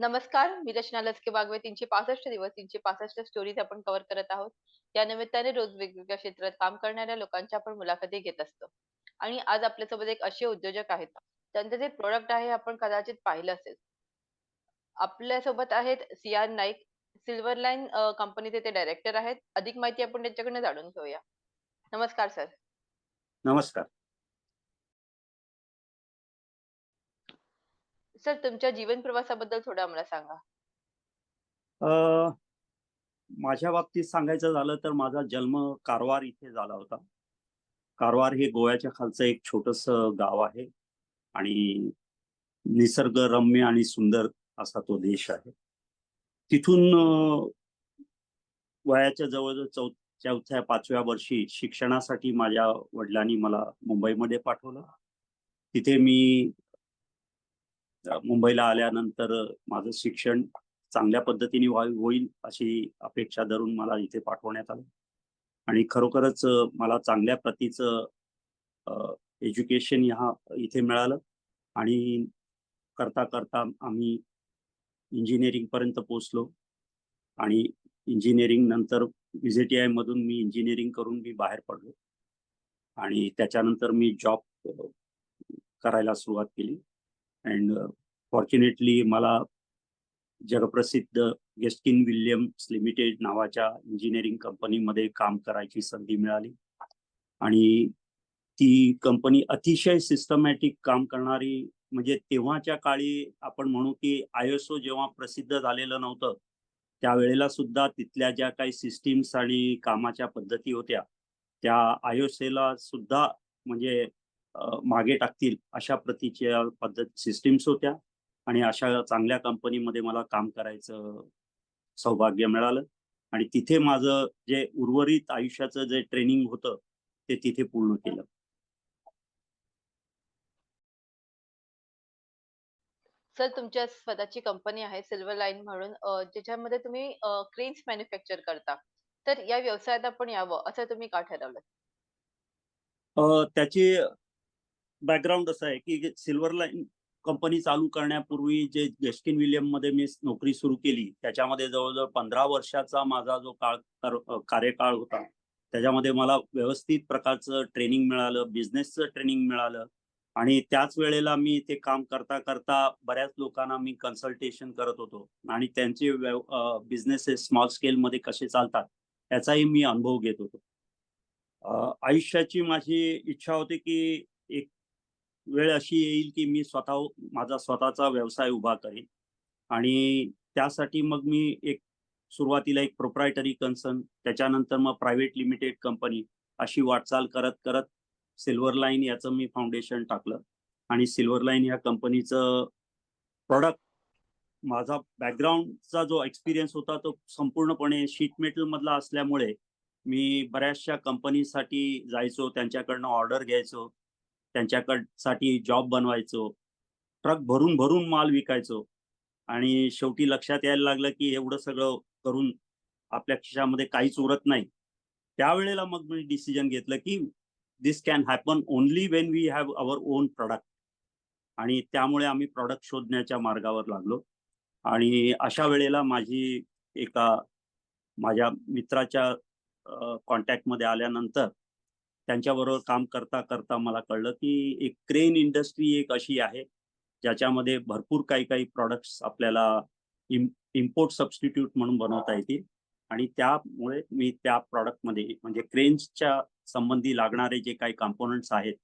नमस्कार, मी रचना लसके बागवे. 365 दिवस, 365 स्टोरीज आपण कव्हर करत आहोत. या निमित्ताने रोज वेगवेगळ्या क्षेत्रात काम करणाऱ्या लोकांच्या आपण मुलाखती घेत असतो. आणि आज आपल्यासोबत एक असे उद्योजक आहेत, त्यांचं जे प्रोडक्ट आहे आपण कदाचित पाहिलं असेल. आपल्यासोबत आहेत सी.आर. नाईक. सिल्वर लाईन कंपनीचे ते डायरेक्टर आहेत. अधिक माहिती आपण त्यांच्याकडनं जाणून घेऊया. नमस्कार सर. नमस्कार. सर तुमच्या जीवन प्रवासाबद्दल थोडं आम्हाला सांगा. अ, माझ्या बाबतीत सांगायचं झालं तर माझा जन्म कारवार इथे झाला होता. कारवार हे गोव्याच्या खालचं एक छोटस गाव आहे आणि निसर्गरम्य आणि सुंदर असा तो देश आहे. तिथून अ, वयाच्या जवळ चौ 4थ्या-5व्या वर्षी शिक्षणासाठी माझ्या वडिलांनी मला मुंबईमध्ये पाठवलं. तिथे मी मुंबईला आल्यानंतर माझं शिक्षण चांगल्या पद्धतीने होईल अशी अपेक्षा धरून मला इथे पाठवण्यात आलं. आणि खरोखरच मला चांगल्या प्रतीचं एज्युकेशन ह्या इथे मिळालं आणि करता-करता आम्ही इंजिनिअरिंगपर्यंत पोहोचलो आणि इंजिनिअरिंग नंतर टी आयमधून मधून मी इंजिनिअरिंग करून मी बाहेर पडलो. आणि त्याच्यानंतर मी जॉब करायला सुरुवात केली. अँड फॉर्च्युनेटली मला जगप्रसिद्ध गेस्टिन विल्यम्स लिमिटेड नावाच्या इंजिनिअरिंग कंपनीमध्ये काम करायची संधी मिळाली. आणि ती कंपनी अतिशय सिस्टमॅटिक काम करणारी म्हणजे तेव्हाच्या काळी आपण म्हणू की आय-एस-ओ जेव्हा प्रसिद्ध झालेलं नव्हतं, त्यावेळेला सुद्धा तिथल्या ज्या काही सिस्टीम्स आणि कामाच्या पद्धती होत्या, त्या आय-एस-ओला सुद्धा म्हणजे मागे टाकतील अशा प्रतीच्या पद्धत सिस्टीम्स होत्या आणि अशा चांगल्या कंपनीमध्ये मला काम करायचं सौभाग्य मिळालं आणि तिथे माझं जे उर्वरित आयुष्याचं जे ट्रेनिंग होतं, ते तिथे पूर्ण केलं. सर तुमच्या स्वतःची कंपनी आहे सिल्व्हर लाईन म्हणून ज्याच्यामध्ये तुम्ही क्रेन्स मॅन्युफॅक्चर करता. तर या व्यवसायात आपण यावं असं तुम्ही का ठरवलं? अ, त्याची बॅकग्राऊंड असं आहे की सिल्व्हर लाईन कंपनी चालू करण्यापूर्वी जे गेस्टिन विलियममध्ये मी नोकरी सुरू केली, त्याच्यामध्ये जवळजवळ पंधरा वर्षाचा माझा जो काळ कार्यकाळ होता, त्याच्यामध्ये मला व्यवस्थित प्रकारचं ट्रेनिंग मिळालं, बिझनेसचं ट्रेनिंग मिळालं आणि त्याच वेळेला मी ते काम करता-करता बऱ्याच लोकांना मी कन्सल्टेशन करत होतो आणि त्यांचे बिझनेसेस स्मॉल स्केलमध्ये कसे चालतात, याचाही मी अनुभव घेत होतो. आयुष्याची माझी इच्छा होती की एक वेळ अशी येईल की मी स्वतः माझा स्वतःचा व्यवसाय उभा करेन. आणि त्यासाठी मग मी एक सुरुवातीला एक प्रोप्रायटरी कन्सर्न, त्याच्यानंतर मग प्रायव्हेट लिमिटेड कंपनी अशी वाटचाल करत-करत सिल्वर लाईन याचं मी फाउंडेशन टाकलं. आणि सिल्वर लाईन ह्या कंपनीचं प्रॉडक्ट माझा बॅकग्राऊंडचा जो एक्सपिरियन्स होता, तो संपूर्णपणे शीट मेटलमधला असल्यामुळे मी बऱ्याचशा कंपनीसाठी जायचो, त्यांच्याकडनं ऑर्डर घ्यायचो, त्यांच्याकडसाठी जॉब बनवायचो. ट्रक भरून-भरून माल विकायचो आणि शेवटी लक्षात यायला लागलं की एवढं सगळं करून आपल्या खिशामध्ये काहीच उरत नाही. त्यावेळेला मग मी डिसिजन घेतलं की this can happen only when we have our own product आणि त्यामुळे आम्ही प्रॉडक्ट शोधण्याच्या मार्गावर लागलो आणि अशा वेळेला माझी एका माझ्या मित्राच्या कॉन्टॅक्टमध्ये आल्यानंतर त्यांच्याबरोबर काम करता-करता मला कळलं की एक क्रेन इंडस्ट्री एक अशी आहे, ज्याच्यामध्ये भरपूर काही-काही प्रॉडक्ट्स आपल्याला इम इम्पोर्ट सबस्टिट्यूट म्हणून बनवता येतील आणि त्यामुळे मी त्या प्रॉडक्टमध्ये म्हणजे क्रेन्सच्या संबंधी लागणारे जे काही कॉम्पोनंट्स आहेत,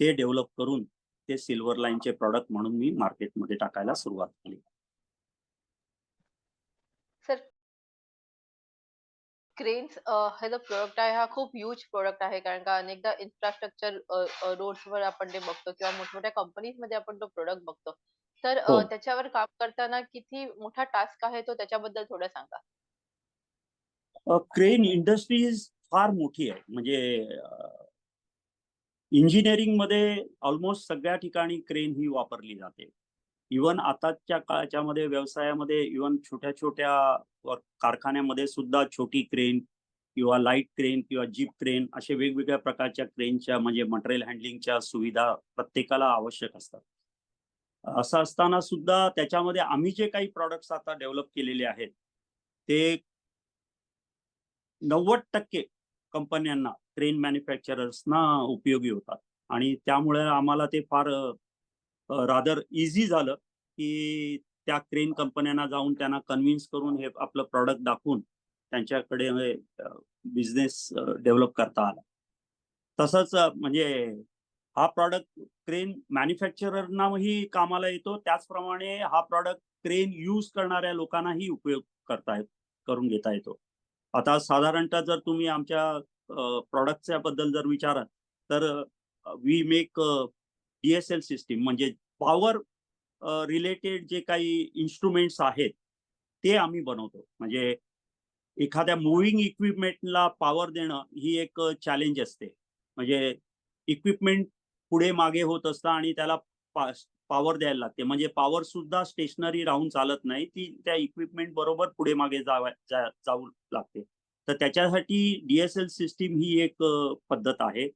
ते डेव्हलप करून ते सिल्वर लाईनचे प्रॉडक्ट म्हणून मी मार्केटमध्ये टाकायला सुरुवात केली. सर क्रेन्स हा जो प्रॉडक्ट आहे हा खूप ह्यूज प्रॉडक्ट आहे. कारण का अनेकदा इन्फ्रास्ट्रक्चर रोड्सवर आपण ते बघतो किंवा मोठमोठ्या कंपनीजमध्ये आपण तो प्रॉडक्ट बघतो. तर अ, हो. त्याच्यावर काम करताना किती मोठा टास्क आहे तो त्याच्याबद्दल थोडं सांगा? अ, क्रेन इंडस्ट्रीज फार मोठी आहे. म्हणजे अ इंजिनिअरिंगमध्ये ऑलमोस्ट सगळ्या ठिकाणी क्रेन ही वापरली जाते. इव्हन आताच्या काळाच्यामध्ये व्यवसायामध्ये इव्हन छोट्या-छोट्या कारखान्यामध्ये सुद्धा छोटी क्रेन किंवा लाइट क्रेन किंवा जीप क्रेन अशा वेगवेगळ्या प्रकारच्या क्रेनच्या म्हणजे मटेरियल हँडलिंगच्या सुविधा प्रत्येकाला आवश्यक असतात. असं असताना सुद्धा त्याच्यामध्ये आम्ही जे काही प्रॉडक्ट्स आता डेव्हलप केलेले आहेत ते नव्वद टक्के कंपन्यांना क्रेन मॅन्युफॅक्चरर्सना उपयोगी होतात आणि त्यामुळे आम्हाला ते फार रादर इझी झालं की त्या क्रेन कंपन्यांना जाऊन त्यांना कन्व्हिन्स करून हे आपलं प्रॉडक्ट दाखवून त्यांच्याकडे बिझनेस डेव्हलप करता आला. तसंच म्हणजे हा प्रॉडक्ट क्रेन मॅन्युफॅक्चररनाही कामाला येतो. त्याचप्रमाणे हा प्रॉडक्ट क्रेन यूज करणाऱ्या लोकांनाही उपयोग करता येत करून घेता येतो. आता साधारणतः जर तुम्ही आमच्या प्रॉडक्टच्या बद्दल जर विचाराल तर we make D S L system म्हणजे पॉवर रिलेटेड जे काही इन्स्ट्रुमेंट्स आहेत ते आम्ही बनवतो. म्हणजे एखाद्या मुव्हिंग इक्विपमेंटला पॉवर देणं ही एक चॅलेंज असते. म्हणजे इक्विपमेंट पुढे मागे होत असतं आणि त्याला पॉवर द्यायला लागते. म्हणजे पॉवर सुद्धा स्टेशनरी राहून चालत नाही. ती त्या इक्विपमेंट बरोबर पुढे मागे जावा जा- जाऊ लागते. तर त्याच्यासाठी डीएसएल सिस्टीम ही एक पद्धत आहे.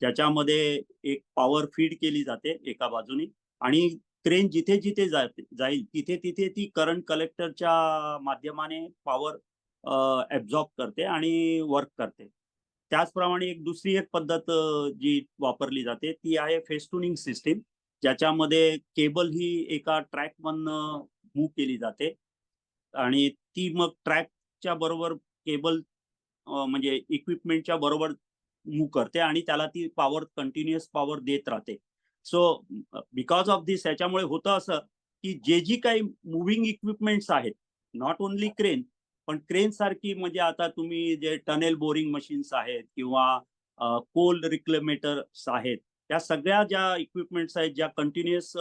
ज्याच्यामध्ये एक पॉवर फीड केली जाते एका बाजूनी. आणि ट्रेन जिथे जिथे जाते जाईल तिथे तिथे ती करंट कलेक्टरच्या माध्यमाने पॉवर ऍब्झॉर्ब करते आणि वर्क करते. त्याचप्रमाणे एक दुसरी एक पद्धत जी वापरली जाते ती आहे फेस्टुनिंग सिस्टीम ज्याच्यामध्ये केबल ही एका ट्रॅकमधनं मूव्ह केली जाते. आणि ती मग ट्रॅकच्या बरोबर केबल म्हणजे इक्विपमेंटच्या बरोबर मूव्ह करते आणि त्याला ती पॉवर कंटिन्युअस पॉवर देत राहते. सो बिकॉज ऑफ दिस याच्यामुळे होतं असं की जे जी काही मुव्हिंग इक्विपमेंट्स आहेत नॉट ओनली क्रेन पण क्रेन सारखी म्हणजे आता तुम्ही जे टनेल बोरिंग मशीन्स आहेत किंवा कोल रिक्लेमेटर्स आहेत त्या सगळ्या ज्या इक्विपमेंट्स आहेत ज्या कंटिन्युअस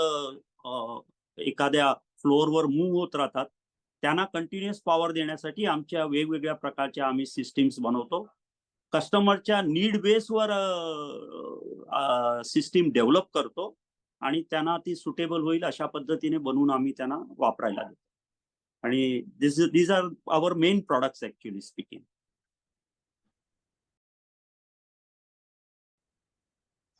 एखाद्या फ्लोअरवर मूव्ह होत राहतात त्यांना कंटिन्युअस पॉवर देण्यासाठी आमच्या वेगवेगळ्या प्रकारच्या आम्ही सिस्टीम्स बनवतो. कस्टमरच्या नीड बेसवर सिस्टीम डेव्हलप करतो आणि त्यांना ती सुटेबल होईल अशा पद्धतीने बनवून आम्ही त्यांना वापरायला देतो. आणि this these are our main products actually speaking.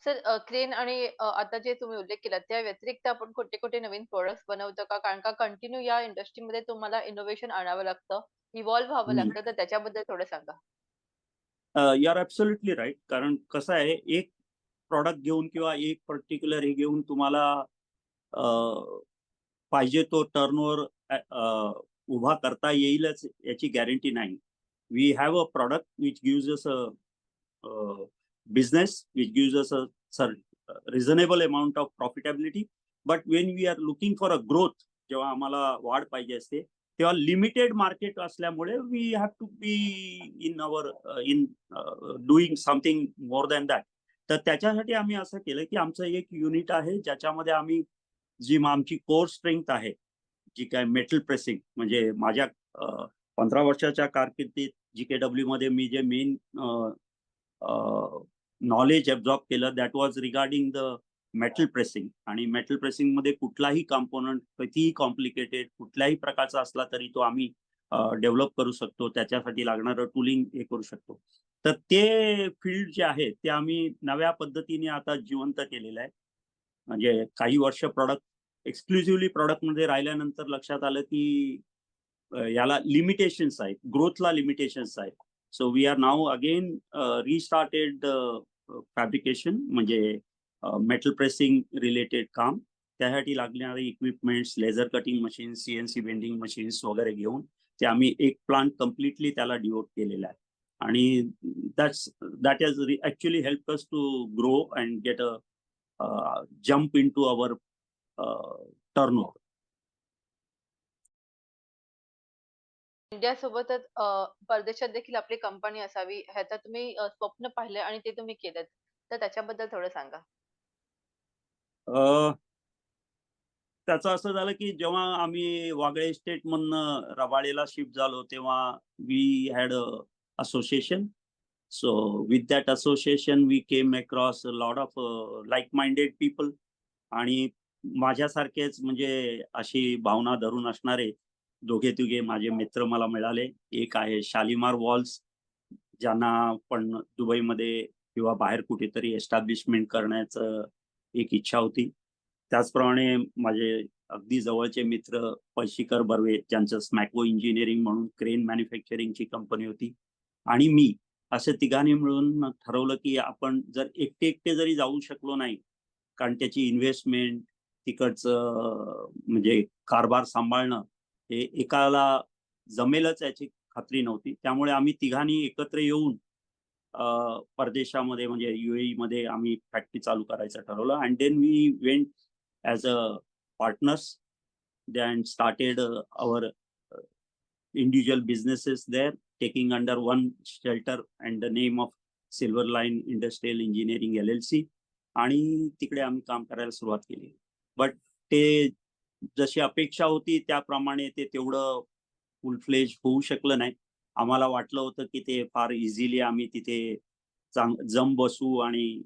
Sir crane आणि आता जे तुम्ही उल्लेख केला त्या व्यतिरिक्त आपण कुठे कुठे नवीन प्रोडक्ट्स बनवतो का? कारण का कंटिन्यू या इंडस्ट्रीमध्ये तुम्हाला इनोव्हेशन आणावं लागतं इव्हॉल्व्ह व्हावं. लागतं तर त्याच्याबद्दल थोडं सांगा. यू आर ॲब्सोल्युटली राईट कारण कसं आहे एक प्रॉडक्ट घेऊन किंवा एक पर्टिक्युलर हे घेऊन तुम्हाला पाहिजे तो टर्नओव्हर उभा करता येईलच याची गॅरंटी नाही. We have a product which gives us a business which gives us a sir reasonable amount of profitability but when we are looking for a growth जेव्हा आम्हाला वाढ पाहिजे असते तेव्हा लिमिटेड मार्केट असल्यामुळे we have to be in our in doing something more than that तर त्याच्यासाठी आम्ही असं केलं की आमचं एक युनिट आहे ज्याच्यामध्ये आम्ही जी आमची कोर स्ट्रेंथ आहे जी काय मेटल प्रेसिंग म्हणजे माझ्या uh, पंधरा वर्षाच्या कारकिर्दीत जी के डब्ल्यू मध्ये मी जे मेन नॉलेज ॲब्झॉर्ब केलं that was regarding the metal pressing आणि मेटल प्रेसिंगमध्ये कुठलाही कॉम्पोनंट कितीही कॉम्प्लिकेटेड कुठल्याही प्रकारचा असला तरी तो आम्ही डेव्हलप करू शकतो. त्याच्यासाठी लागणारं टूलिंग हे करू शकतो. तर ते फील्ड जे आहे ते आम्ही नव्या पद्धतीने आता जिवंत केलेलं आहे. म्हणजे काही वर्ष प्रॉडक्ट एक्सक्लुझिव्हली प्रॉडक्टमध्ये राहिल्यानंतर लक्षात आलं की याला लिमिटेशन्स आहेत. ग्रोथला लिमिटेशन्स आहेत. So we are now again restarted fabrication म्हणजे मेटल प्रेसिंग रिलेटेड काम. त्यासाठी लागणारे equipments laser cutting machine CNC bending machines वगैरे घेऊन ते आम्ही एक प्लांट कम्प्लिटली त्याला डिवोट केलेला आहे. आणि that's that is actually help us to grow and get a jump into our turnover India सोबतच परदेशात देखील आपली कंपनी असावी ह्याचं तुम्ही स्वप्न पाहिले आणि ते तुम्ही केलं तर त्याच्याबद्दल थोडं सांगा. त्याचं असं झालं की जेव्हा आम्ही वागळे स्टेट मधनं रबाळेला शिफ्ट झालो तेव्हा we had association so with that association we came across lot of like minded people आणि माझ्यासारखेच म्हणजे अशी भावना धरून असणारे दोघे तिघे माझे मित्र मला मिळाले. एक आहे शालिमार वॉल्स ज्यांना पण दुबईमध्ये किंवा बाहेर कुठेतरी एस्टॅब्लिशमेंट करण्याचं एक इच्छा होती. त्याचप्रमाणे माझे अगदी जवळचे मित्र पळशीकर बर्वे ज्यांचं स्मॅको इंजिनिअरिंग म्हणून क्रेन मॅन्युफॅक्चरिंगची कंपनी होती. आणि मी असे तिघांनी मिळून ठरवलं की आपण जर एकटे एकटे जरी जाऊ शकलो नाही कारण त्याची इन्व्हेस्टमेंट तिकडचं म्हणजे कारभार सांभाळणं हे एकाला जमेलच याची खात्री नव्हती. त्यामुळे आम्ही तिघांनी एकत्र येऊन परदेशामध्ये म्हणजे युएई मध्ये आम्ही फॅक्टरी चालू करायचं ठरवलं. And then we went as a partners and started our individual businesses there taking under one shelter and the name of Silver Line Industrial Engineering L L C आणि तिकडे आम्ही काम करायला सुरुवात केली. बट ते जशी अपेक्षा होती त्याप्रमाणे ते तेवढं फुलफ्लेज होऊ शकलं नाही. आम्हाला वाटलं होतं की ते फार इझिली आम्ही तिथे चांग जम बसू आणि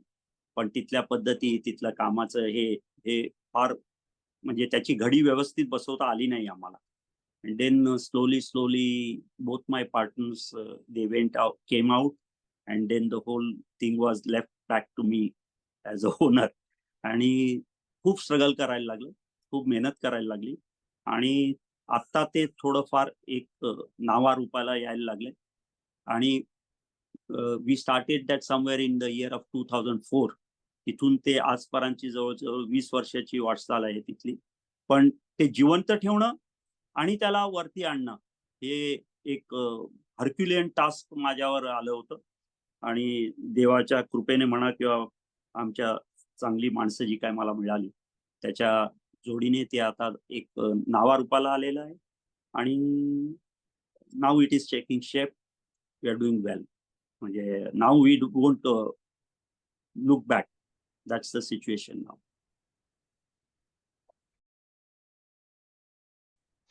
पण तिथल्या पद्धती तिथलं कामाचं हे हे फार म्हणजे त्याची घडी व्यवस्थित बसवता आली नाही आम्हाला. Then slowly slowly both my partners they went out came out and then the whole thing was left back to me as a owner आणि खूप स्ट्रगल करायला लागलं खूप मेहनत करायला लागली आणि आत्ता ते थोडंफार एक नावारूपाला यायला लागले. आणि we started that somewhere in the year of two thousand four तिथून ते आजपर्यंतची जवळजवळ वीस वर्षाची वाटचाल आहे तिथली. पण ते जिवंत ठेवणं आणि त्याला वरती आणणं हे एक हर्क्युलियन टास्क माझ्यावर आलं होतं. आणि देवाच्या कृपेने म्हणा किंवा आमच्या चांगली माणसं जी काय मला मिळाली त्याच्या जोडीने ते आता एक अ, नावारूपाला आलेलं आहे. आणि now it is checking shape we are doing well. म्हणजे now we won't look back. That's the situation now.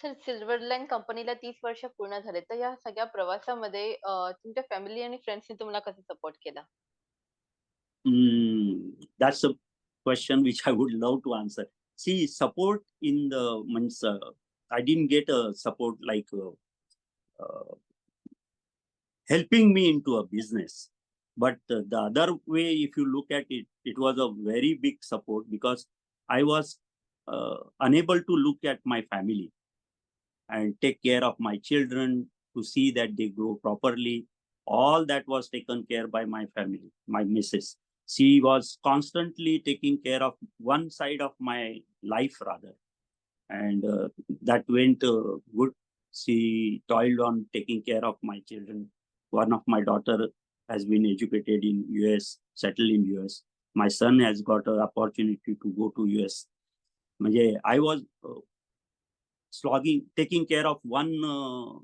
Sir Silver Line कंपनीला तीस वर्ष पूर्ण झाले. तर या सगळ्या प्रवासामध्ये अ, तुमच्या फॅमिली आणि फ्रेंड्सनी तुम्हाला कसं सपोर्ट केला? that's a question which I would love to answer. See, support in the means uh, I didn't get a support like uh, uh, helping me into a business. But the other way, if you look at it, it was a very big support because I was uh, unable to look at my family and take care of my children to see that they grow properly. All that was taken care by my family, my missus she was constantly taking care of one side of my life rather. And uh, that went uh, good. She toiled on taking care of my children. One of my daughter has been educated in us settled in us my son has got an opportunity to go to us i was uh, slogging taking care of one uh,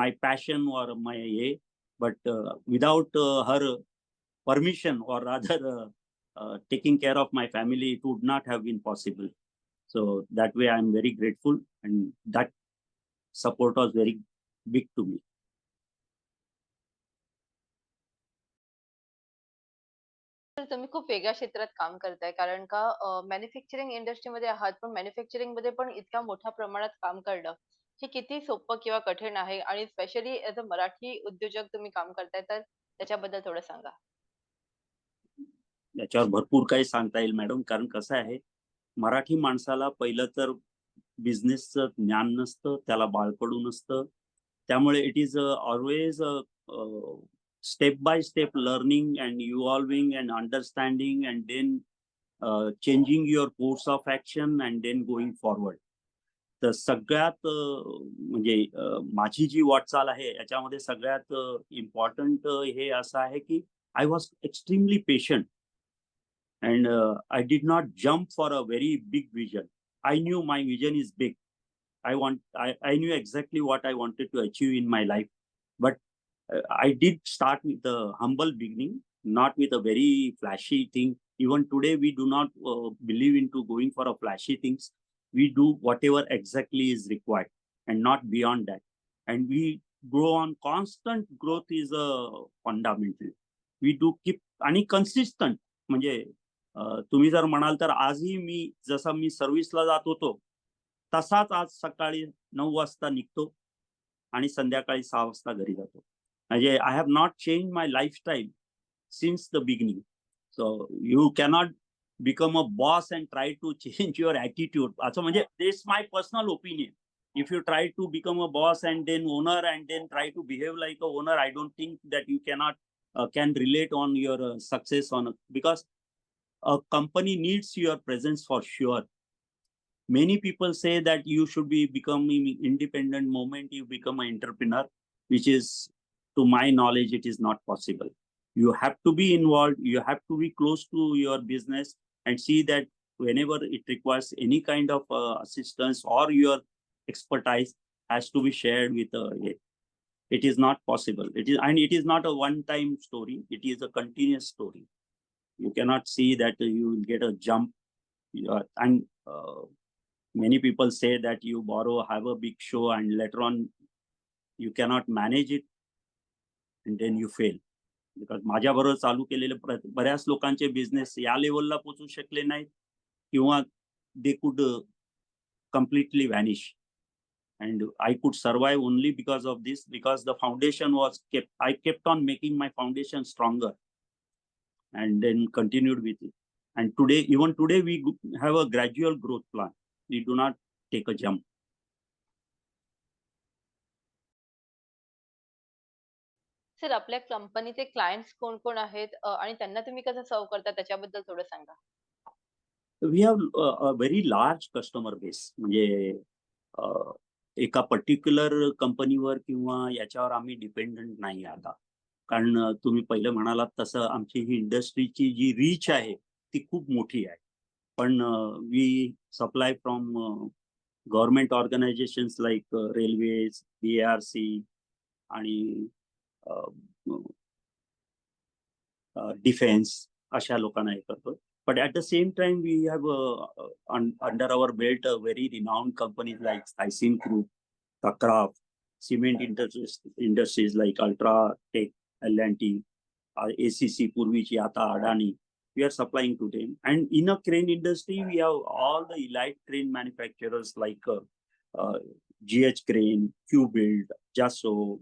my passion or my a but uh, without uh, her permission or rather uh, uh, taking care of my family it would not have been possible. So that way i'm very grateful and that support was very big to me. तर तुम्ही खूप वेगळ्या क्षेत्रात काम करताय. कारण का manufacturing इंडस्ट्रीमध्ये आहात पण मॅन्युफॅक्चरिंगमध्ये पण इतक्या मोठ्या प्रमाणात काम करणं हे किती सोपं किंवा कठीण आहे. आणि स्पेशली ऍज अ मराठी उद्योजक तुम्ही काम करताय तर त्याच्याबद्दल थोडं सांगा. याच्यावर भरपूर काही सांगता येईल मॅडम. कारण कसं आहे मराठी माणसाला पहिलं तर बिझनेसचं ज्ञान नसतं त्याला बाळपडू नसतं. त्यामुळे it is always step by step learning and evolving and understanding and then changing your course of action and then going forward तर सगळ्यात म्हणजे माझी जी वाटचाल आहे याच्यामध्ये सगळ्यात इम्पॉर्टंट हे असं आहे की I was extremely patient and uh, I did not jump for a very big vision. I knew my vision is big. I want I, I knew exactly what I wanted to achieve in my life, but uh, I did start with a humble beginning, not with a very flashy thing. Even today, we do not uh, believe into going for a flashy things. We do whatever exactly is required, and not beyond that. And we grow on constant growth is a fundamental. We do keep आणि consistent म्हणजे अ, तुम्ही जर म्हणाल तर आजही मी जसा मी सर्व्हिसला जात होतो तसाच आज सकाळी नऊ वाजता निघतो आणि संध्याकाळी सहा वाजता घरी जातो. म्हणजे I have not change my lifestyle since the beginning so you cannot become a boss and try to change your attitude असं म्हणजे this my personal opinion if you try to become a boss and then owner and then try to behave like a owner I don't think that you cannot can relate on your success on because a, company needs your presence for sure. Many people say that you should be becoming independent moment you become an entrepreneur, which is to my knowledge, it is not possible. You have to be involved, you have to be close to your business and see that whenever it requires any kind of uh, assistance or your expertise has to be shared with uh, it. It is not possible. It is, and it is not a one-time story. It is a continuous story You cannot see that uh, you will get a jump. You are- and uh, many people say that you borrow, have a big show, and later on you cannot manage it, and then you fail. Because माझ्याबरोबर चालू केलेले प्र- बऱ्याच लोकांचे business या लेवलला पोचू शकले नाहीत किंवा दे कुड completely vanish and i could survive only because of this because the foundation was kept i kept on making my foundation stronger and then continued with it. And today even today we have a gradual growth plan. We do not take a jump. Sir आपल्या कंपनीचे clients कोण कोण आहेत आणि त्यांना तुम्ही कसं serve करता? त्याच्याबद्दल थोडं सांगा. We have a very large customer base म्हणजे एका पर्टिक्युलर कंपनीवर किंवा याच्यावर आम्ही डिपेंडंट नाही आता. कारण तुम्ही पहिलं म्हणालात तसं आमची ही इंडस्ट्रीची जी रीच आहे ती खूप मोठी आहे. पण we supply from government organization like railways B R C आणि डिफेन्स अशा लोकांना हे करतो but at the same time we have under our belt a very renown companies like hysin group craft cement industry industries like UltraTech L&T, uh, ACC, Purvichi, Ata, Adani. We are supplying to them. And in a crane industry, we have all the elite crane manufacturers like uh, uh, GH Crane, Q-Build, Jasso,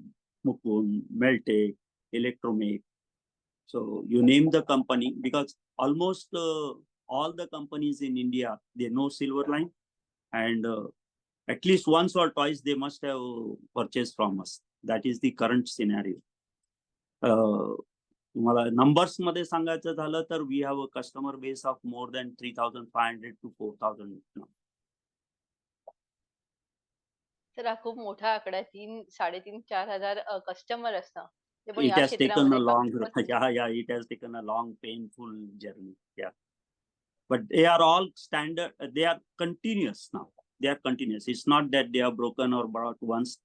Mukund, Meltec, Electromake. So you name the company because almost uh, all the companies in India they know Silverline, and uh, at least once or twice they must have purchased from us. That is the current scenario. मला नंबर्समध्ये सांगायचं झालं तर we have a customer base of more than three thousand five hundred to four thousand sir हा खूप मोठा आकडा आहे. तीन साडेतीन चार हजार कस्टमर असतात इट या it has taken painful journey but they are all standard they are continuous now they are continuous it's not they are broken our product once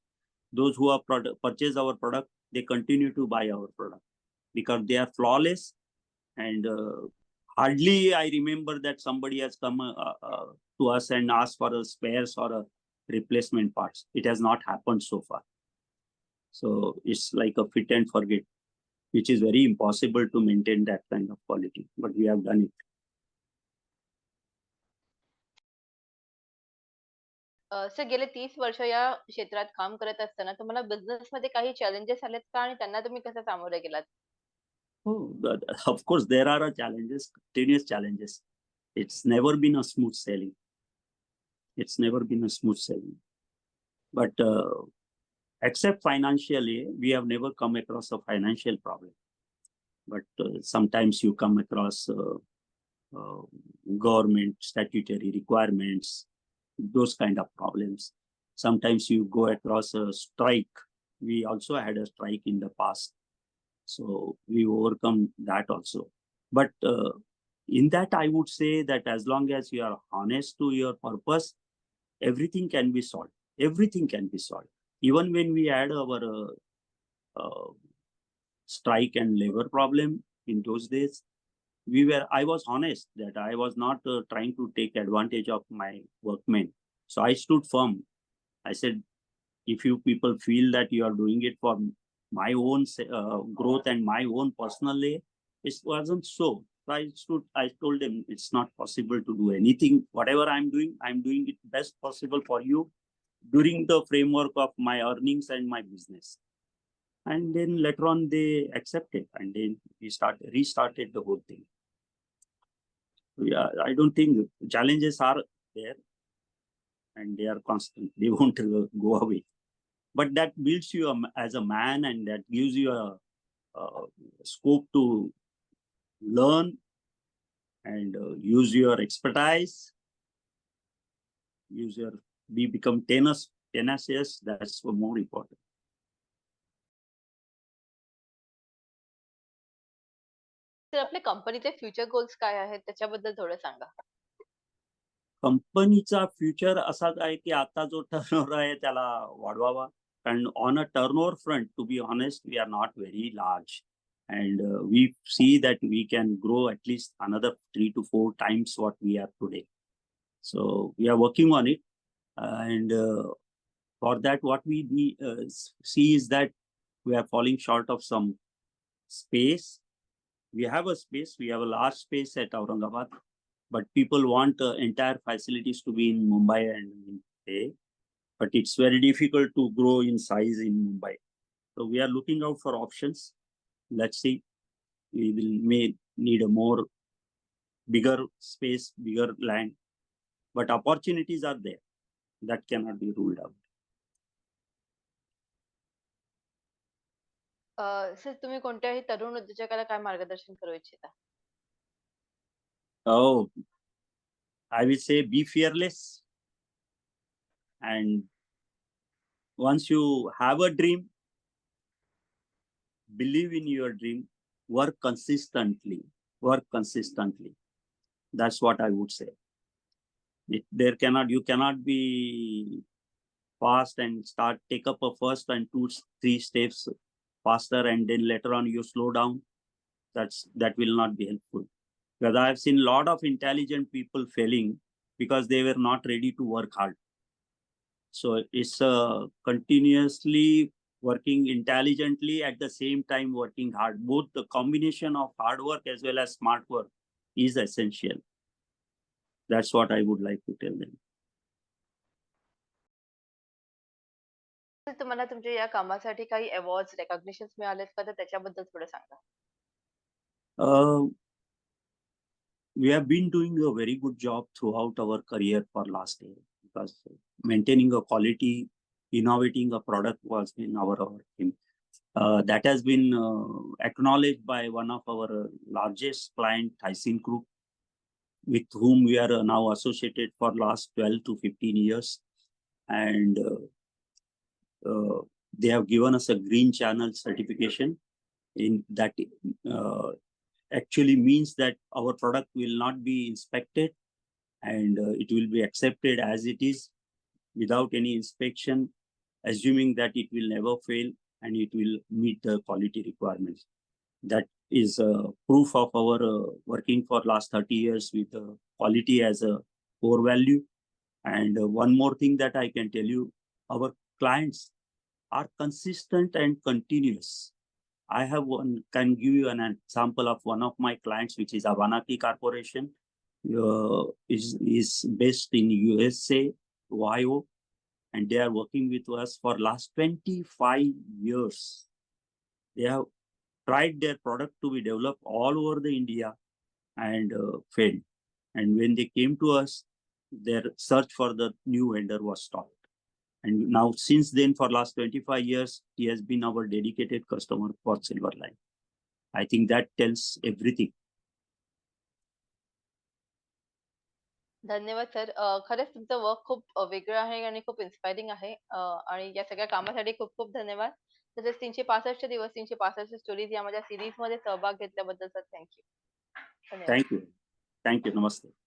those who are purchase product they continue to buy our product because they are flawless. And uh, hardly I remember that somebody has come uh, uh, to us and asked for a spares or a replacement parts. It has not happened so far. So it's like a fit and forget, which is very impossible to maintain that kind of quality. But we have done it. A, sir गेले तीस वर्ष या क्षेत्रात काम करत असताना तुम्हाला business मध्ये काही चॅलेंजेस आलेत का आणि त्यांना तुम्ही कसं सामोरे गेलात Oh, but of course, there are uh, challenges, continuous challenges. It's never been a smooth sailing. It's never been a smooth sailing. But uh, except financially, we have never come across a financial problem. But uh, sometimes you come across uh, uh, government statutory requirements, those kind of problems. Sometimes you go across a strike. We also had a strike in the past. So we overcome that also. But uh, in that, I would say that as long as you are honest to your purpose, everything can be solved. Everything can be solved. Even when we had our uh, uh, strike and labor problem in those days, we were. I was honest that I was not uh, trying to take advantage of my workmen. So I stood firm. I said, if you people feel that you are doing it for my own uh, growth and my own personal way, it wasn't so. So I stood, I told them it's not possible to do anything. Whatever I'm doing, I'm doing it best possible for you during the framework of my earnings and my business. And then later on they accepted and then we started restarted the whole thing. Yeah, I don't think challenges are there and they are constant. They won't go away. But that builds you as a man and that gives you a, uh scope to learn and uh, use your expertise. Use your, we become tenacious, tenacious. That's more important. तर आपल्या कंपनीचे future goals काय आहेत? त्याच्याबद्दल थोडं सांगा. कंपनीचा future असाच आहे की आता जो टर्नओव्हर आहे त्याला वाढवावा. कारण on a turnover front to be honest we are not very large and we see that we can grow at least another three to four times what we are today so we are working on it and for that what we see is that we are falling short of some space We have a space, we have a large space at Aurangabad, but people want entire facilities to be in Mumbai and in Pune. But it's very difficult to grow in size in Mumbai. So we are looking out for options. Let's see. We will may need a more bigger space, bigger land, but opportunities are there. That cannot be ruled out. Sir तुम्ही कोणत्याही तरुण उद्योजकाला काय मार्गदर्शन करू इच्छिता Oh, I will say be fearless. And once you have a dream, believe in your dream, work consistently, work consistently. That's what I would say. It, there cannot, you cannot be fast and start, take up a first and two, three steps faster and then later on you slow down. That's, that will not be helpful because I have seen a lot of intelligent people failing because they were not ready to work hard. So it's uh, continuously working intelligently at the same time working hard. Both the combination of hard work as well as smart work is essential. That's what I would like to tell them. Sir, तुम्हाला तुमच्या या कामासाठी काही award recognition मिळालेत का तर त्याच्याबद्दल थोडं सांगा Uh, we have been doing a very good job throughout our career for last year because maintaining a quality, innovating a product was in our, our aim. Uh, that has been uh, acknowledged by one of our uh, largest client, Tyson Group, with whom we are uh, now associated for last 12 to 15 years. And uh, uh, they have given us a green channel certification in that uh, actually means that our product will not be inspected and uh, it will be accepted as it is without any inspection, assuming that it will never fail and it will meet the quality requirements. That is uh, proof of our uh, working for last 30 years with uh, quality as a core value. And uh, one more thing that I can tell you, our clients are consistent and continuous. I have one, can give you an example of one of my clients, which is Avanaki Corporation. Uh, is, is based in USA, Ohio, and they are working with us for last 25 years. They have tried their product to be developed all over the India and uh, failed. And when they came to us, their search for the new vendor was stopped. And now since then, for last 25 years, he has been our dedicated customer for Silverline. I think that tells everything. धन्यवाद sir अ, खरंच तुमचं work खूप अ, वेगळं आहे आणि खूप inspiring आहे अ, आणि या सगळ्या कामासाठी खूप खूप धन्यवाद तसेच तीनशे पासष्ट दिवस तीनशे पासष्ट स्टोरीज या माझ्या सिरीज मध्ये सहभाग घेतल्याबद्दल सर थँक्यू धन्यवाद Thank you. Thank you. Namaste.